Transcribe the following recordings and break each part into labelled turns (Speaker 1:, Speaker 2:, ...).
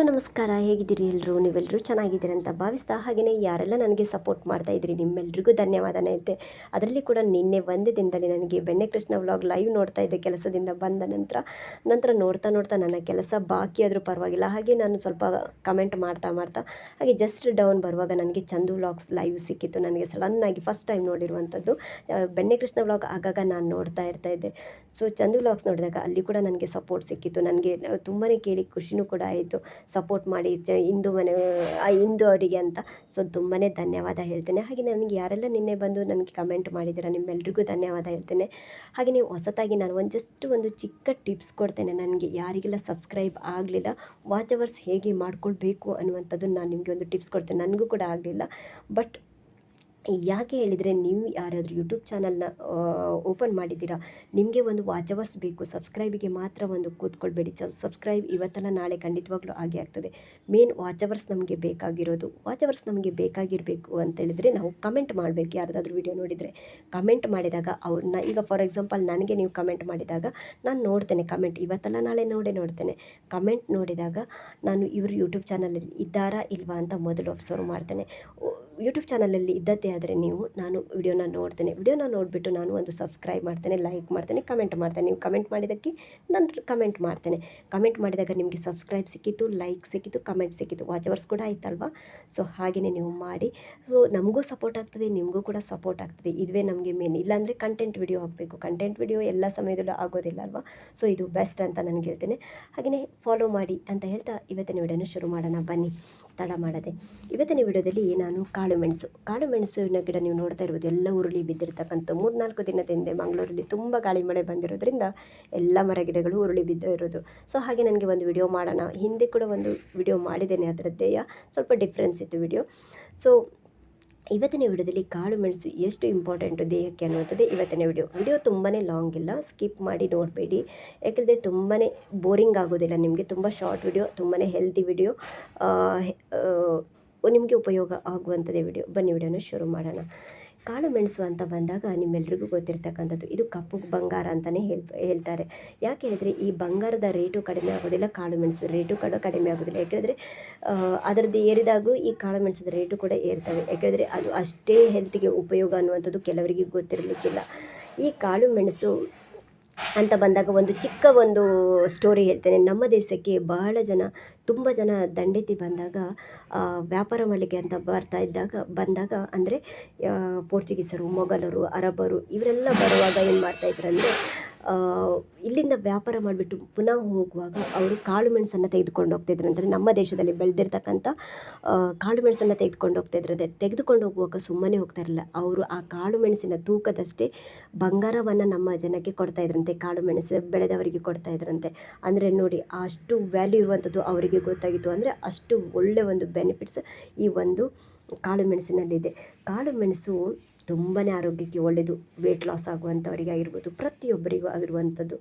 Speaker 1: Hello, ನಮಸ್ಕಾರ. ಹೇಗಿದ್ದೀರಿ ಎಲ್ಲರೂ ನೀವೆಲ್ಲರೂ ಚೆನ್ನಾಗಿದ್ದೀರಿ ಅಂತ ಭಾವಿಸ್ತಾ ಹಾಗೆಯೇ ಯಾರೆಲ್ಲ ನನಗೆ ಸಪೋರ್ಟ್ ಮಾಡ್ತಾ ಇದ್ದೀರಿ, ನಿಮ್ಮೆಲ್ರಿಗೂ ಧನ್ಯವಾದ ಐತೆ ಅದರಲ್ಲಿ ಕೂಡ ನಿನ್ನೆ ಒಂದೇ ದಿನದಲ್ಲಿ ನನಗೆ ಬೆಣ್ಣೆ ಕೃಷ್ಣ ವ್ಲಾಗ್ ಲೈವ್ ನೋಡ್ತಾ ಇದ್ದೆ ಕೆಲಸದಿಂದ ಬಂದ ನಂತರ. ನಂತರ ನೋಡ್ತಾ ನೋಡ್ತಾ ನನ್ನ ಕೆಲಸ ಬಾಕಿ ಆದರೂ ಪರವಾಗಿಲ್ಲ. ಹಾಗೆ ನಾನು ಸ್ವಲ್ಪ ಕಮೆಂಟ್ ಮಾಡ್ತಾ ಮಾಡ್ತಾ, ಹಾಗೆ ಜಸ್ಟ್ ಡೌನ್ ಬರುವಾಗ ನನಗೆ ಚಂದು ವ್ಲಾಗ್ಸ್ ಲೈವ್ ಸಿಕ್ಕಿತ್ತು. ನನಗೆ ಸಡನ್ನಾಗಿ ಫಸ್ಟ್ ಟೈಮ್ ನೋಡಿರುವಂಥದ್ದು ಬೆಣ್ಣೆ ಕೃಷ್ಣ ವ್ಲಾಗ್ ಆಗಾಗ ನಾನು ನೋಡ್ತಾ ಇರ್ತಾ ಇದ್ದೆ. ಸೊ ಚಂದು ವ್ಲಾಗ್ಸ್ ನೋಡಿದಾಗ ಅಲ್ಲಿ ಕೂಡ ನನಗೆ ಸಪೋರ್ಟ್ ಸಿಕ್ಕಿತ್ತು. ನನಗೆ ತುಂಬಾ ಕೇಳಿ ಖುಷಿನೂ ಕೂಡ ಆಯಿತು. ಸಪೋರ್ಟ್ ಮಾಡಿ ಇಂದು ಮನೆ ಇಂದು ಅವರಿಗೆ ಅಂತ. ಸೊ ತುಂಬಾ ಧನ್ಯವಾದ ಹೇಳ್ತೇನೆ. ಹಾಗೆ ನನಗೆ ಯಾರೆಲ್ಲ ನಿನ್ನೆ ಬಂದು ನನಗೆ ಕಮೆಂಟ್ ಮಾಡಿದ್ದೀರಾ, ನಿಮ್ಮೆಲ್ರಿಗೂ ಧನ್ಯವಾದ ಹೇಳ್ತೇನೆ. ಹಾಗೆ ನೀವು ಹೊಸತಾಗಿ ನಾನು ಒಂದು ಜಸ್ಟ್ ಒಂದು ಚಿಕ್ಕ ಟಿಪ್ಸ್ ಕೊಡ್ತೇನೆ ನನಗೆ. ಯಾರಿಗೆಲ್ಲ ಸಬ್ಸ್ಕ್ರೈಬ್ ಆಗಲಿಲ್ಲ ವಾಚ್ ಅವರ್ಸ್ ಹೇಗೆ ಮಾಡ್ಕೊಳ್ಬೇಕು ಅನ್ನುವಂಥದ್ದು ನಾನು ನಿಮಗೆ ಒಂದು ಟಿಪ್ಸ್ ಕೊಡ್ತೇನೆ. ನನಗೂ ಕೂಡ ಆಗಲಿಲ್ಲ. ಬಟ್ ಯಾಕೆ ಹೇಳಿದರೆ ನೀವು ಯಾರಾದರೂ ಯೂಟ್ಯೂಬ್ ಚಾನಲ್ನ ಓಪನ್ ಮಾಡಿದ್ದೀರಾ, ನಿಮಗೆ ಒಂದು ವಾಚ್ ಅವರ್ಸ್ ಬೇಕು ಸಬ್ಸ್ಕ್ರೈಬಿಗೆ ಮಾತ್ರ ಒಂದು ಕೂತ್ಕೊಳ್ಬೇಡಿ. ಸಬ್ಸ್ಕ್ರೈಬ್ ಇವತ್ತಲ್ಲ, ನಾಳೆ ಖಂಡಿತವಾಗ್ಲೂ ಹಾಗೆ ಆಗ್ತದೆ. ಮೇನ್ ವಾಚ್ ಅವರ್ಸ್ ನಮಗೆ ಬೇಕಾಗಿರೋದು ವಾಚ್ ಅವರ್ಸ್ ನಮಗೆ ಬೇಕಾಗಿರಬೇಕು ಅಂತೇಳಿದರೆ ನಾವು ಕಮೆಂಟ್ ಮಾಡಬೇಕು. ಯಾರ್ದಾದ್ರೂ ವಿಡಿಯೋ ನೋಡಿದರೆ ಕಮೆಂಟ್ ಮಾಡಿದಾಗ ಅವ್ರನ್ನ ಈಗ ಫಾರ್ ಎಕ್ಸಾಂಪಲ್ ನನಗೆ ನೀವು ಕಮೆಂಟ್ ಮಾಡಿದಾಗ ನಾನು ನೋಡ್ತೇನೆ ಕಮೆಂಟ್ ಇವತ್ತಲ್ಲ, ನಾಳೆ ನೋಡೇ ನೋಡ್ತೇನೆ. ಕಮೆಂಟ್ ನೋಡಿದಾಗ ನಾನು ಇವರು ಯೂಟ್ಯೂಬ್ ಚಾನಲಲ್ಲಿ ಇದ್ದಾರಾ ಇಲ್ವಾ ಅಂತ ಮೊದಲು ಅಬ್ಸರ್ವ್ ಮಾಡ್ತೇನೆ. ಯೂಟ್ಯೂಬ್ ಚಾನಲಲ್ಲಿ ಇದ್ದದ್ದೇ ಆದರೆ ನೀವು ನಾನು ವಿಡಿಯೋನ ನೋಡ್ತೇನೆ. ವಿಡಿಯೋನ ನೋಡಿಬಿಟ್ಟು ನಾನು ಒಂದು ಸಬ್ಸ್ಕ್ರೈಬ್ ಮಾಡ್ತೇನೆ ಲೈಕ್ ಮಾಡ್ತೇನೆ ಕಮೆಂಟ್ ಮಾಡ್ತೇನೆ. ನೀವು ಕಮೆಂಟ್ ಮಾಡಿದ್ದಕ್ಕೆ ನಾನು ಕಮೆಂಟ್ ಮಾಡ್ತೇನೆ. ಕಮೆಂಟ್ ಮಾಡಿದಾಗ ನಿಮಗೆ ಸಬ್ಸ್ಕ್ರೈಬ್ ಸಿಕ್ಕಿತ್ತು ಲೈಕ್ ಸಿಕ್ಕಿತ್ತು ಕಮೆಂಟ್ ಸಿಕ್ಕಿತ್ತು. ವಾಚ್ ಅವರ್ಸ್ ಕೂಡ ಆಯ್ತಲ್ವಾ? ಸೊ ಹಾಗೆಯೇ ನೀವು ಮಾಡಿ. ಸೊ ನಮಗೂ ಸಪೋರ್ಟ್ ಆಗ್ತದೆ, ನಿಮಗೂ ಕೂಡ ಸಪೋರ್ಟ್ ಆಗ್ತದೆ. ಇದುವೇ ನಮಗೆ ಮೇನ್ ಇಲ್ಲಾಂದರೆ ಕಂಟೆಂಟ್ ವಿಡಿಯೋ ಆಗಬೇಕು ಕಂಟೆಂಟ್ ವಿಡಿಯೋ ಎಲ್ಲ ಸಮಯದಲ್ಲೂ ಆಗೋದಿಲ್ಲ ಅಲ್ವಾ ಸೊ ಇದು ಬೆಸ್ಟ್ ಅಂತ ನಾನು ಹೇಳ್ತೇನೆ. ಹಾಗೆಯೇ ಫಾಲೋ ಮಾಡಿ ಅಂತ ಹೇಳ್ತಾ ಇವತ್ತಿನ ವಿಡಿಯೋನ ಶುರು ಮಾಡೋಣ. ಬನ್ನಿ. ತಡ ಮಾಡದೆ. ಇವತ್ತಿನ ವಿಡಿಯೋದಲ್ಲಿ ನಾನು ಕಾಳು ಮೆಣಸು ಕಾಳು ಮೆಣಸಿನ ಗಿಡ ನೀವು ನೋಡ್ತಾ ಇರ್ಬೋದು, ಎಲ್ಲ ಉರುಳಿ ಬಿದ್ದಿರ್ತಕ್ಕಂಥ ಮೂರ್ನಾಲ್ಕು ದಿನದ ಹಿಂದೆ ಮಂಗಳೂರಲ್ಲಿ ತುಂಬ ಗಾಳಿ ಮಳೆ ಬಂದಿರೋದ್ರಿಂದ ಎಲ್ಲ ಮರ ಗಿಡಗಳು ಉರುಳಿ ಬಿದ್ದಿರೋದು ಸೊ ಹಾಗೆ ನನಗೆ ಒಂದು ವಿಡಿಯೋ ಮಾಡೋಣ. ಹಿಂದೆ ಕೂಡ ಒಂದು ವಿಡಿಯೋ ಮಾಡಿದ್ದೇನೆ ಅದರದ್ದೇಯ ಸ್ವಲ್ಪ ಡಿಫ್ರೆನ್ಸ್ ಇತ್ತು ವಿಡಿಯೋ ಸೊ ಇವತ್ತಿನ ವಿಡಿಯೋದಲ್ಲಿ ಕಾಳು ಮೆಣಸು ಎಷ್ಟು ಇಂಪಾರ್ಟೆಂಟು ದೇಹಕ್ಕೆ ಅನ್ನುವಂಥದ್ದು ಇವತ್ತಿನ ವಿಡಿಯೋ ವಿಡಿಯೋ ತುಂಬಾ ಲಾಂಗ್ ಇಲ್ಲ. ಸ್ಕಿಪ್ ಮಾಡಿ ನೋಡಬೇಡಿ. ಯಾಕೆಂದರೆ ತುಂಬಾ ಬೋರಿಂಗ್ ಆಗೋದಿಲ್ಲ ನಿಮಗೆ. ತುಂಬ ಶಾರ್ಟ್ ವಿಡಿಯೋ ತುಂಬಾ ಹೆಲ್ತಿ ವಿಡಿಯೋ ನಿಮಗೆ ಉಪಯೋಗ ಆಗುವಂಥದ್ದೇ ವಿಡಿಯೋ. ಬನ್ನಿ, ವಿಡಿಯೋನ ಶುರು ಮಾಡೋಣ. ಕಾಳು ಮೆಣಸು ಅಂತ ಬಂದಾಗ ನಿಮ್ಮೆಲ್ರಿಗೂ ಗೊತ್ತಿರ್ತಕ್ಕಂಥದ್ದು. ಇದು ಕಪ್ಪು ಬಂಗಾರ ಅಂತಲೇ ಹೇಳ್, ಹೇಳ್ತಾರೆ. ಯಾಕೆ ಹೇಳಿದರೆ, ಈ ಬಂಗಾರದ ರೇಟು ಕಡಿಮೆ ಆಗೋದಿಲ್ಲ, ಕಾಳು ಮೆಣಸು ರೇಟು ಕೂಡ ಕಡಿಮೆ ಆಗೋದಿಲ್ಲ. ಯಾಕೆಂದರೆ ಅದರದ್ದು ಏರಿದಾಗೂ ಈ ಕಾಳು ಮೆಣಸದ ರೇಟು ಕೂಡ ಏರ್ತವೆ. ಯಾಕೆಂದರೆ ಅದು ಅಷ್ಟೇ ಹೆಲ್ತಿಗೆ ಉಪಯೋಗ ಅನ್ನುವಂಥದ್ದು ಕೆಲವರಿಗೆ ಗೊತ್ತಿರಲಿಕ್ಕಿಲ್ಲ. ಈ ಕಾಳು ಮೆಣಸು ಅಂತ ಬಂದಾಗ ಒಂದು ಚಿಕ್ಕ ಒಂದು ಸ್ಟೋರಿ ಹೇಳ್ತೇನೆ. ನಮ್ಮ ದೇಶಕ್ಕೆ ಬಹಳ ಜನ, ತುಂಬ ಜನ ದಂಡೆತ್ತಿ ಬಂದಾಗ ವ್ಯಾಪಾರ ಮಾಡಲಿಕ್ಕೆ ಅಂತ ಬರ್ತಾ ಇದ್ದಾಗ, ಬಂದಾಗ ಅಂದರೆ ಪೋರ್ಚುಗೀಸರು, ಮೊಘಲರು ಅರಬರು ಇವರೆಲ್ಲ ಬರುವಾಗ ಏನು ಮಾಡ್ತಾಯಿದ್ರು ಅಂದರೆ ಇಲ್ಲಿಂದ ವ್ಯಾಪಾರ ಮಾಡಿಬಿಟ್ಟು ಪುನಃ ಹೋಗುವಾಗ ಅವರು ಕಾಳು ಮೆಣಸನ್ನು ತೆಗೆದುಕೊಂಡು ಹೋಗ್ತಿದ್ರು ಅಂದರೆ ನಮ್ಮ ದೇಶದಲ್ಲಿ ಬೆಳೆದಿರ್ತಕ್ಕಂಥ ಕಾಳು ಮೆಣಸನ್ನು ತೆಗೆದುಕೊಂಡು ಹೋಗ್ತಿದ್ರಂತೆ ತೆಗೆದುಕೊಂಡು ಹೋಗುವಾಗ ಸುಮ್ಮನೆ ಹೋಗ್ತಾ ಇರಲಿಲ್ಲ. ಅವರು ಆ ಕಾಳು ಮೆಣಸಿನ ತೂಕದಷ್ಟೇ ಬಂಗಾರವನ್ನು ನಮ್ಮ ಜನಕ್ಕೆ ಕೊಡ್ತಾ ಇದ್ರಂತೆ, ಕಾಳು ಮೆಣಸು ಬೆಳೆದವರಿಗೆ ಕೊಡ್ತಾ ಇದ್ರಂತೆ. ಅಂದರೆ ನೋಡಿ ಅಷ್ಟು ವ್ಯಾಲ್ಯೂ ಇರುವಂಥದ್ದು ಅವರಿಗೆ ಗೊತ್ತಾಗಿತ್ತು. ಅಂದರೆ ಅಷ್ಟು ಒಳ್ಳೆಯ ಒಂದು ಬೆನಿಫಿಟ್ಸ್ ಈ ಒಂದು ಕಾಳು ಮೆಣಸಿನಲ್ಲಿದೆ. ಕಾಳು ಮೆಣಸು ತುಂಬಾ ಆರೋಗ್ಯಕ್ಕೆ ಒಳ್ಳೆಯದು ವೆಯ್ಟ್ ಲಾಸ್ ಆಗುವಂಥವರಿಗೆ ಆಗಿರ್ಬೋದು, ಪ್ರತಿಯೊಬ್ಬರಿಗೂ ಆಗಿರುವಂಥದ್ದು.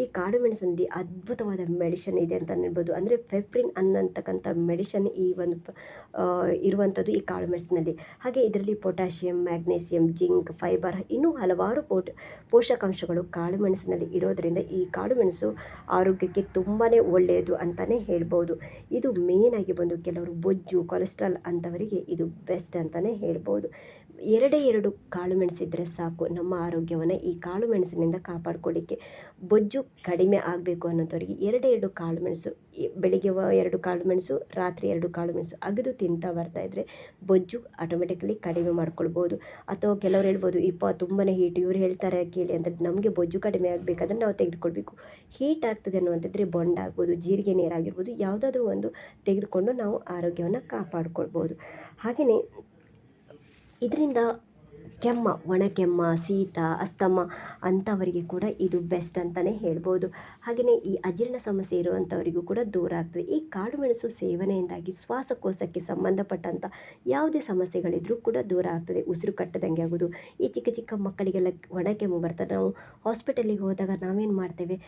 Speaker 1: ಈ ಕಾಡು ಮೆಣಸಿನಲ್ಲಿ ಅದ್ಭುತವಾದ ಮೆಡಿಷನ್ ಇದೆ ಅಂತ ಹೇಳ್ಬೋದು. ಅಂದರೆ ಫೆಫ್ರಿನ್ ಅನ್ನತಕ್ಕಂಥ ಮೆಡಿಷನ್ ಈ ಒಂದು ಇರುವಂಥದ್ದು ಈ ಕಾಳು ಮೆಣಸಿನಲ್ಲಿ. ಹಾಗೆ ಇದರಲ್ಲಿ ಪೊಟ್ಯಾಷಿಯಂ ಮ್ಯಾಗ್ನೇಸಿಯಂ ಜಿಂಕ್ ಫೈಬರ್ ಇನ್ನೂ ಹಲವಾರು ಪೋಟ್, ಪೋಷಕಾಂಶಗಳು ಕಾಳು ಮೆಣಸಿನಲ್ಲಿ ಇರೋದರಿಂದ ಈ ಕಾಳು ಮೆಣಸು ಆರೋಗ್ಯಕ್ಕೆ ತುಂಬಾ ಒಳ್ಳೆಯದು ಅಂತಲೇ ಹೇಳ್ಬೋದು. ಇದು ಮೇಯ್ನಾಗಿ ಬಂದು ಕೆಲವರು ಬೊಜ್ಜು ಕೊಲೆಸ್ಟ್ರಾಲ್ ಅಂಥವರಿಗೆ ಇದು ಬೆಸ್ಟ್ ಅಂತಲೇ ಹೇಳ್ಬೋದು. ಎರಡೇ ಎರಡು ಕಾಳು ಮೆಣಸಿದ್ರೆ ಸಾಕು. ನಮ್ಮ ಆರೋಗ್ಯವನ್ನು ಈ ಕಾಳು ಮೆಣಸಿನಿಂದ ಕಾಪಾಡ್ಕೊಳ್ಳಿಕ್ಕೆ ಬೊಜ್ಜು ಕಡಿಮೆ ಆಗಬೇಕು ಅನ್ನೋದವರಿಗೆ ಎರಡೇ ಎರಡು ಕಾಳು ಮೆಣಸು ಬೆಳಿಗ್ಗೆ ಎರಡು ಕಾಳು ಮೆಣಸು, ರಾತ್ರಿ ಎರಡು ಕಾಳು ಮೆಣಸು ಅಗದು ತಿಂತಾ ಬರ್ತಾ ಇದ್ದರೆ ಬೊಜ್ಜು ಆಟೋಮೆಟಿಕಲಿ ಕಡಿಮೆ ಮಾಡ್ಕೊಳ್ಬೋದು. ಅಥವಾ ಕೆಲವ್ರು ಹೇಳ್ಬೋದು, ಇಪ್ಪ ತುಂಬಾ ಹೀಟ್ ಇವ್ರು ಹೇಳ್ತಾರೆ ಕೇಳಿ ಅಂದರೆ ನಮಗೆ ಬೊಜ್ಜು ಕಡಿಮೆ ಆಗಬೇಕಾದ್ರೆ ನಾವು ತೆಗೆದುಕೊಳ್ಬೇಕು. ಹೀಟ್ ಆಗ್ತದೆ ಅನ್ನುವಂಥದ್ರೆ ಬೊಂಡ ಆಗ್ಬೋದು, ಜೀರಿಗೆ ನೀರಾಗಿರ್ಬೋದು ಯಾವುದಾದ್ರೂ ಒಂದು ತೆಗೆದುಕೊಂಡು ನಾವು ಆರೋಗ್ಯವನ್ನು ಕಾಪಾಡ್ಕೊಳ್ಬೋದು. ಹಾಗೆಯೇ ಇದರಿಂದ ಕೆಮ್ಮ ಒಣ ಕೆಮ್ಮ ಶೀತ ಅಸ್ತಮ ಅಂಥವರಿಗೆ ಕೂಡ ಇದು ಬೆಸ್ಟ್ ಅಂತಲೇ ಹೇಳ್ಬೋದು. ಹಾಗೆಯೇ ಈ ಅಜೀರ್ಣ ಸಮಸ್ಯೆ ಇರುವಂಥವರಿಗೂ ಕೂಡ ದೂರ ಆಗ್ತದೆ. ಈ ಕಾಳು ಮೆಣಸು ಸೇವನೆಯಿಂದಾಗಿ ಶ್ವಾಸಕೋಶಕ್ಕೆ ಸಂಬಂಧಪಟ್ಟಂಥ ಯಾವುದೇ ಸಮಸ್ಯೆಗಳಿದ್ರೂ ಕೂಡ ದೂರ ಆಗ್ತದೆ. ಉಸಿರು ಕಟ್ಟದಂಗೆ ಆಗೋದು, ಈ ಚಿಕ್ಕ ಚಿಕ್ಕ ಮಕ್ಕಳಿಗೆಲ್ಲ ಒಣ ಕೆಮ್ಮು ಬರ್ತದೆ. ನಾವು ಹಾಸ್ಪಿಟಲಿಗೆ ಹೋದಾಗ ನಾವೇನು ಮಾಡ್ತೇವೆ?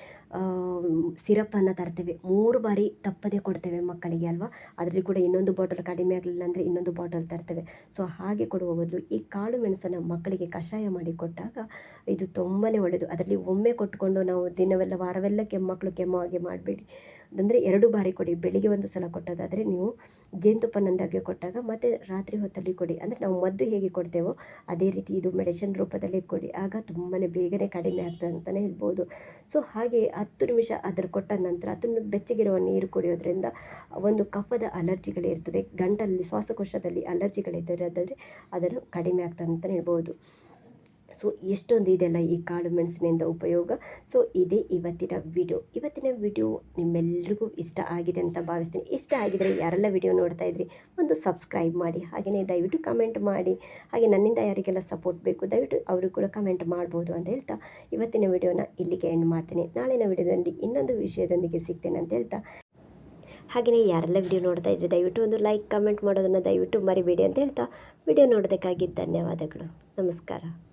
Speaker 1: ಸಿರಪನ್ನು ತರ್ತೇವೆ. ಮೂರು ಬಾರಿ ತಪ್ಪದೆ ಕೊಡ್ತೇವೆ ಮಕ್ಕಳಿಗೆ ಅಲ್ವಾ? ಅದರಲ್ಲಿ ಕೂಡ ಇನ್ನೊಂದು ಬಾಟಲ್ ಕಡಿಮೆ ಆಗಲಿಲ್ಲ ಅಂದರೆ ಇನ್ನೊಂದು ಬಾಟಲ್ ತರ್ತೇವೆ. ಸೊ ಹಾಗೆ ಕೊಡುವ ಬದಲು ಈ ಕಾಳು ಮೆಣಸನ್ನು ಮಕ್ಕಳಿಗೆ ಕಷಾಯ ಮಾಡಿ ಕೊಟ್ಟಾಗ ಇದು ತುಂಬಾ ಒಳ್ಳೆಯದು ಅದರಲ್ಲಿ ಒಮ್ಮೆ ಕೊಟ್ಕೊಂಡು ನಾವು ದಿನವೆಲ್ಲ ವಾರವೆಲ್ಲ ಕೆಮ್ಮಕ್ಕಳು ಕೆಮ್ಮು ಹಾಗೆ ಮಾಡಬೇಡಿ. ಅಂದರೆ ಎರಡು ಬಾರಿ ಕೊಡಿ, ಬೆಳಿಗ್ಗೆ ಒಂದು ಸಲ ಕೊಟ್ಟೋದಾದರೆ ನೀವು ಜೇನುತುಪ್ಪ ಕೊಟ್ಟಾಗ ಮತ್ತು ರಾತ್ರಿ ಹೊತ್ತಲ್ಲಿ ಕೊಡಿ. ಅಂದರೆ ನಾವು ಮದ್ದು ಹೇಗೆ ಕೊಡ್ತೇವೋ ಅದೇ ರೀತಿ ಇದು ಮೆಡಿಸಿನ್ ರೂಪದಲ್ಲಿ ಕೊಡಿ. ಆಗ ತುಂಬಾ ಬೇಗನೆ ಕಡಿಮೆ ಆಗ್ತದೆ ಅಂತಲೇ ಹೇಳ್ಬೋದು. ಸೊ ಹಾಗೆ ಹತ್ತು ನಿಮಿಷ ಅದ್ರ ಕೊಟ್ಟ ನಂತರ ಅದನ್ನು ಬೆಚ್ಚಗಿರುವ ನೀರು ಕುಡಿಯೋದ್ರಿಂದ ಒಂದು ಕಫದ ಅಲರ್ಜಿಗಳಿರ್ತದೆ ಗಂಟಲಲ್ಲಿ ಶ್ವಾಸಕೋಶದಲ್ಲಿ ಅಲರ್ಜಿಗಳಿದ್ದರೆ ಅದನ್ನು ಕಡಿಮೆ ಆಗ್ತದೆ ಅಂತಲೇ ಹೇಳ್ಬೋದು. ಸೊ ಎಷ್ಟೊಂದು ಇದೆಲ್ಲ ಈ ಕಾಳು ಮೆಣಸಿನಿಂದ ಉಪಯೋಗ. ಸೊ ಇದೇ ಇವತ್ತಿನ ವಿಡಿಯೋ. ಇವತ್ತಿನ ವಿಡಿಯೋ ನಿಮ್ಮೆಲ್ರಿಗೂ ಇಷ್ಟ ಆಗಿದೆ ಅಂತ ಭಾವಿಸ್ತೀನಿ. ಇಷ್ಟ ಆಗಿದರೆ ಯಾರೆಲ್ಲ ವಿಡಿಯೋ ನೋಡ್ತಾ ಇದ್ರಿ, ಒಂದು ಸಬ್ಸ್ಕ್ರೈಬ್ ಮಾಡಿ. ಹಾಗೆಯೇ ದಯವಿಟ್ಟು ಕಮೆಂಟ್ ಮಾಡಿ. ಹಾಗೆ ನನ್ನಿಂದ ಯಾರಿಗೆಲ್ಲ ಸಪೋರ್ಟ್ ಬೇಕು, ದಯವಿಟ್ಟು ಅವರು ಕೂಡ ಕಮೆಂಟ್ ಮಾಡ್ಬೋದು ಅಂತ ಹೇಳ್ತಾ ಇವತ್ತಿನ ವಿಡಿಯೋನ ಇಲ್ಲಿಗೆ ಎಂಡ್ ಮಾಡ್ತೀನಿ. ನಾಳಿನ ವಿಡಿಯೋದಲ್ಲಿ ಇನ್ನೊಂದು ವಿಷಯದೊಂದಿಗೆ ಸಿಗ್ತೇನೆ ಅಂತ ಹೇಳ್ತಾ. ಹಾಗೆಯೇ ಯಾರೆಲ್ಲ ವಿಡಿಯೋ ನೋಡ್ತಾ ಇದ್ದರೆ ದಯವಿಟ್ಟು ಒಂದು ಲೈಕ್, ಕಮೆಂಟ್ ಮಾಡೋದನ್ನು ದಯವಿಟ್ಟು ಮರಿಬೇಡಿ ಅಂತ ಹೇಳ್ತಾ. ವಿಡಿಯೋ ನೋಡೋದಕ್ಕಾಗಿ ಧನ್ಯವಾದಗಳು. ನಮಸ್ಕಾರ.